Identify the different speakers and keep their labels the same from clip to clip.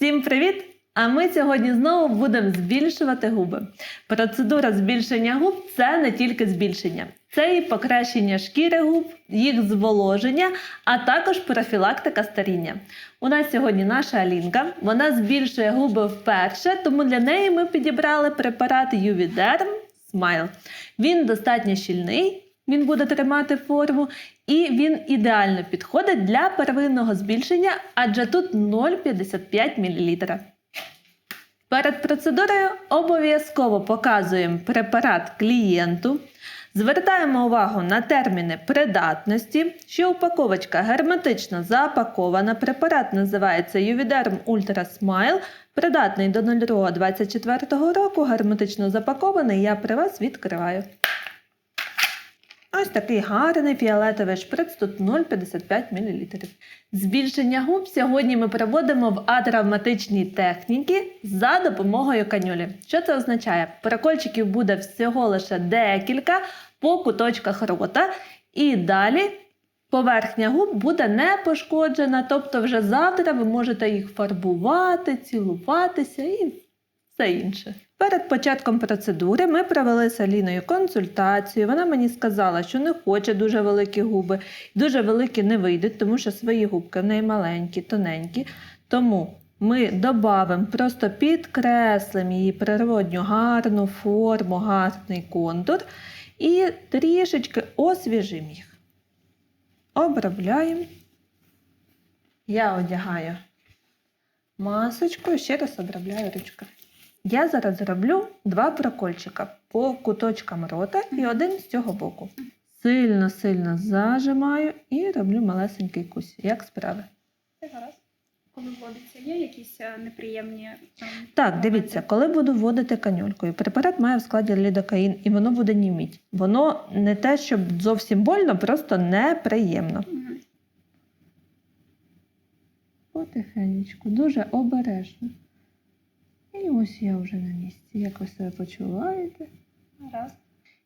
Speaker 1: Всім привіт! А ми сьогодні знову будемо збільшувати губи. Процедура збільшення губ це не тільки збільшення, це і покращення шкіри губ, їх зволоження, а також профілактика старіння. У нас сьогодні наша Алінка. Вона збільшує губи вперше, тому для неї ми підібрали препарат Ювідерм Smile. Він достатньо щільний, він буде тримати форму, і він ідеально підходить для первинного збільшення, адже тут 0,55 мл. Перед процедурою обов'язково показуємо препарат клієнту. Звертаємо увагу на терміни придатності, що упаковочка герметично запакована. Препарат називається Ювідерм Ultra Smile, придатний до 02.24 року, герметично запакований. Я при вас відкриваю. Ось такий гарний фіолетовий шприц, тут 0,55 мл. Збільшення губ сьогодні ми проводимо в атравматичній техніці за допомогою канюлі. Що це означає? Прокольчиків буде всього лише декілька по куточках рота, і далі поверхня губ буде не пошкоджена, тобто вже завтра ви можете їх фарбувати, цілуватися і все інше. Перед початком процедури ми провели з Аліною консультацію. Вона мені сказала, що не хоче дуже великі губи, дуже великі не вийдуть, тому що свої губки в неї маленькі, тоненькі. Тому ми додамо, просто підкреслимо її природню гарну форму, гарний контур і трішечки освіжимо їх. Обробляємо. Я одягаю масочку і ще раз обробляю ручками. Я зараз зроблю два прокольчика по куточкам рота і один з цього боку. Сильно-сильно зажимаю і роблю малесенький кусь. Як справи?
Speaker 2: Коли вводиться, є якісь е, неприємні там,
Speaker 1: Так, дивіться, коли буду вводити канюлькою, препарат має в складі лідокаїн і воно буде німіть. Воно не те, щоб зовсім больно, просто неприємно.
Speaker 2: Мгм.
Speaker 1: Потихенечку, дуже обережно. Ось я вже на місці. Як ви себе почуваєте?
Speaker 2: Гаразд.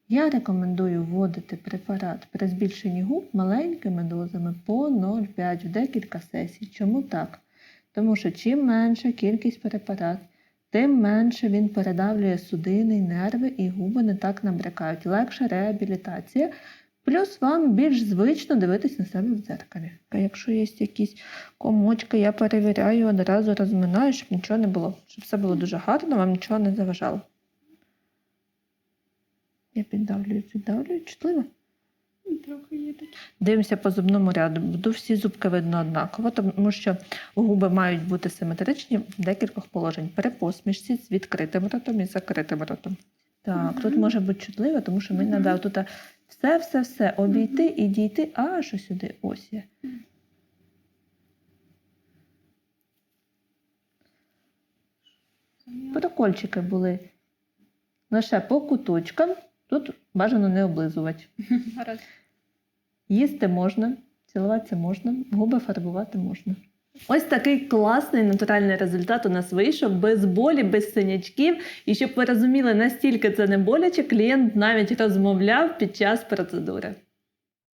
Speaker 1: Я рекомендую вводити препарат при збільшенні губ маленькими дозами по 0,5 в декілька сесій. Чому так? Тому що чим менша кількість препарату, тим менше він передавлює судини, нерви і губи не так набрякають. Легша реабілітація. Плюс вам більш звично дивитись на себе в дзеркалі. А якщо є якісь комочки, я перевіряю, одразу розминаю, щоб нічого не було, щоб все було дуже гарно, вам нічого не заважало. Я піддавлюю, піддавлюю, чутливо.
Speaker 2: Трохи.
Speaker 1: Дивимося по зубному ряду. Буду всі зубки видно однаково, тому що губи мають бути симетричні в декількох положень. При посмішці з відкритим ротом і закритим ротом. Так, тут може бути чутливо, тому що мені треба тут все-все-все обійти і дійти аж сюди. Ось є.
Speaker 2: Мгм.
Speaker 1: Прокольчики були лише по куточкам. Тут бажано не облизувати. Їсти можна, цілуватися можна, губи фарбувати можна. Ось такий класний натуральний результат у нас вийшов без болі, без синячків. І щоб ви розуміли, настільки це не боляче, клієнт навіть розмовляв під час процедури.